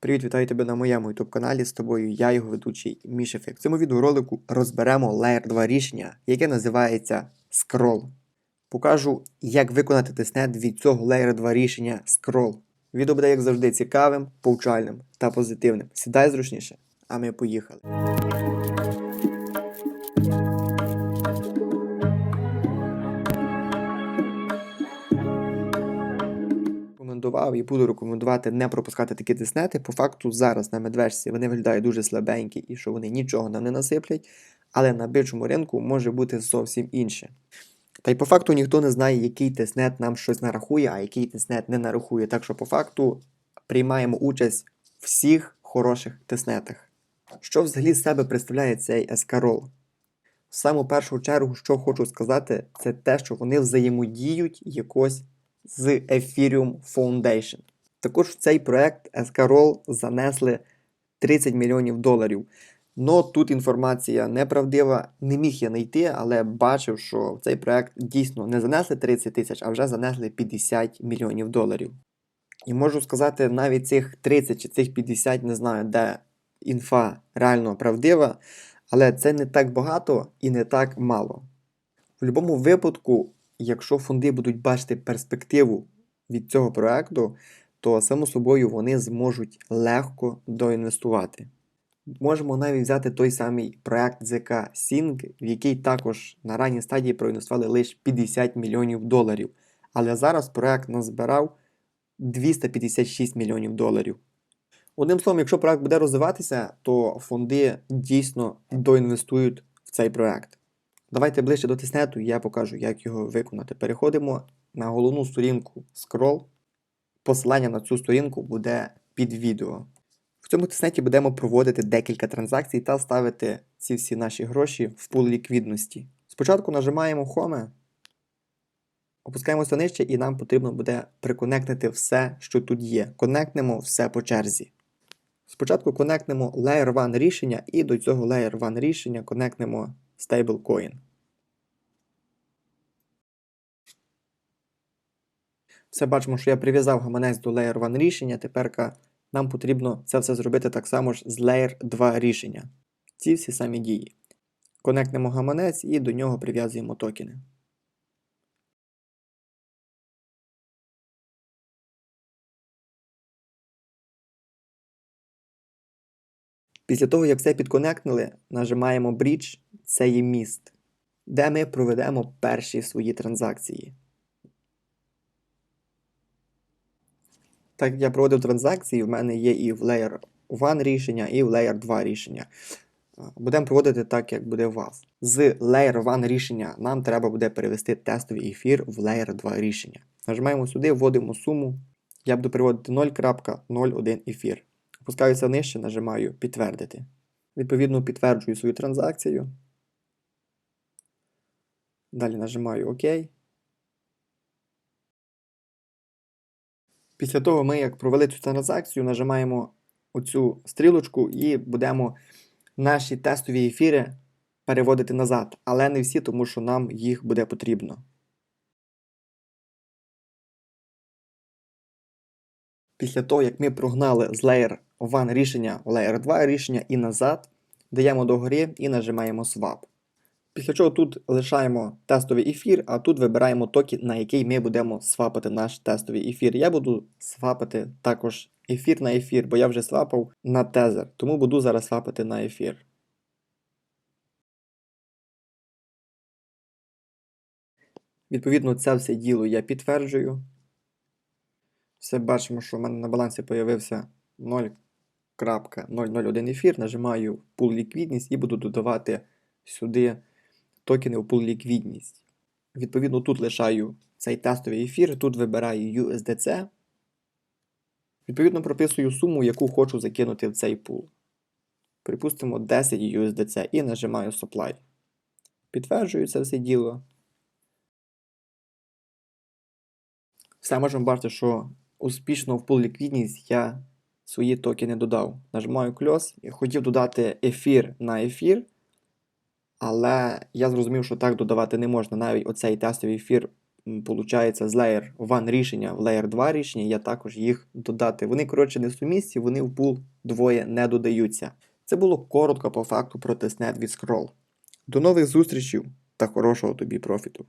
Привіт, вітаю тебе на моєму YouTube каналі. З тобою я, його ведучий Мішефік. В цьому відеоролику розберемо Layer 2 рішення, яке називається Scroll. Покажу, як виконати тестнет від цього Layer 2 рішення Scroll. Відео буде, як завжди, цікавим, повчальним та позитивним. Сідай зручніше, а ми поїхали. Рекомендував і буду рекомендувати не пропускати такі тиснети. По факту зараз на медвежці вони виглядають дуже слабенькі і що вони нічого нам не насиплять, але на бичому ринку може бути зовсім інше. Та й по факту ніхто не знає, який тиснет нам щось нарахує, а який тиснет не нарахує. Так що по факту приймаємо участь в всіх хороших тиснетах. Що взагалі з себе представляє цей ескарол? В саму першу чергу, що хочу сказати, це те, що вони взаємодіють якось з Ethereum Foundation. Також в цей проект Escarol занесли 30 мільйонів доларів. Но тут інформація неправдива, не міг я знайти, але бачив, що в цей проект дійсно не занесли 30 тисяч, а вже занесли 50 мільйонів доларів. І можу сказати, навіть цих 30 чи цих 50 не знаю, де інфа реально правдива, але це не так багато і не так мало. В будь-якому випадку якщо фонди будуть бачити перспективу від цього проекту, то само собою вони зможуть легко доінвестувати. Можемо навіть взяти той самий проект ЗК Sync, в який також на ранній стадії проінвестували лише 50 мільйонів доларів. Але зараз проект назбирав 256 мільйонів доларів. Одним словом, якщо проект буде розвиватися, то фонди дійсно доінвестують в цей проект. Давайте ближче до тиснету, я покажу, як його виконати. Переходимо на головну сторінку Scroll. Посилання на цю сторінку буде під відео. В цьому тиснеті будемо проводити декілька транзакцій та ставити ці всі наші гроші в пул ліквідності. Спочатку нажимаємо Home, опускаємося нижче, і нам потрібно буде приконектити все, що тут є. Конектнемо все по черзі. Спочатку конектнемо Layer 1 рішення, і до цього Layer 1 рішення конектнемо stablecoin. Все бачимо, що я прив'язав гаманець до Layer 1 рішення. Тепер нам потрібно це все зробити так само ж з Layer 2 рішення. Ці всі самі дії. Конектнемо гаманець і до нього прив'язуємо токени. Після того, як все підконектили, нажимаємо Bridge, це є міст, де ми проведемо перші свої транзакції. Так як я проводив транзакції, в мене є і в Layer 1 рішення, і в Layer 2 рішення. Будемо проводити так, як буде у вас. З Layer 1 рішення нам треба буде перевести тестовий ефір в Layer 2 рішення. Нажимаємо сюди, вводимо суму. Я буду переводити 0.01 ефір. Опускаюся нижче, нажимаю підтвердити. Відповідно, підтверджую свою транзакцію. Далі нажимаю ОК. Після того ми, як провели цю транзакцію, нажимаємо оцю стрілочку і будемо наші тестові ефіри переводити назад. Але не всі, тому що нам їх буде потрібно. Після того, як ми прогнали з Layer 1 рішення в Layer 2 рішення і назад, даємо догори і нажимаємо Swap. Після чого тут лишаємо тестовий ефір, а тут вибираємо токен, на який ми будемо свапати наш тестовий ефір. Я буду свапати також ефір на ефір, бо я вже свапав на тезер, тому буду зараз свапати на ефір. Відповідно, це все діло я підтверджую. Все бачимо, що в мене на балансі з'явився 0.001 ефір. Нажимаю пул ліквідність і буду додавати сюди токени в пул ліквідність. Відповідно, тут лишаю цей тестовий ефір, тут вибираю USDC. Відповідно, прописую суму, яку хочу закинути в цей пул. Припустимо 10 USDC і нажимаю Supply. Підтверджую це все діло. Все можемо бачити, що успішно в пул ліквідність я свої токени додав. Нажимаю кльос. Я хотів додати ефір на ефір. Але я зрозумів, що так додавати не можна. Навіть оцей тестовий ефір получається з Layer 1 рішення в Layer 2 рішення, я також їх додати. Вони, коротше, не сумісті, вони в пул двоє не додаються. Це було коротко по факту про тестнет від Scroll. До нових зустрічей та хорошого тобі профіту!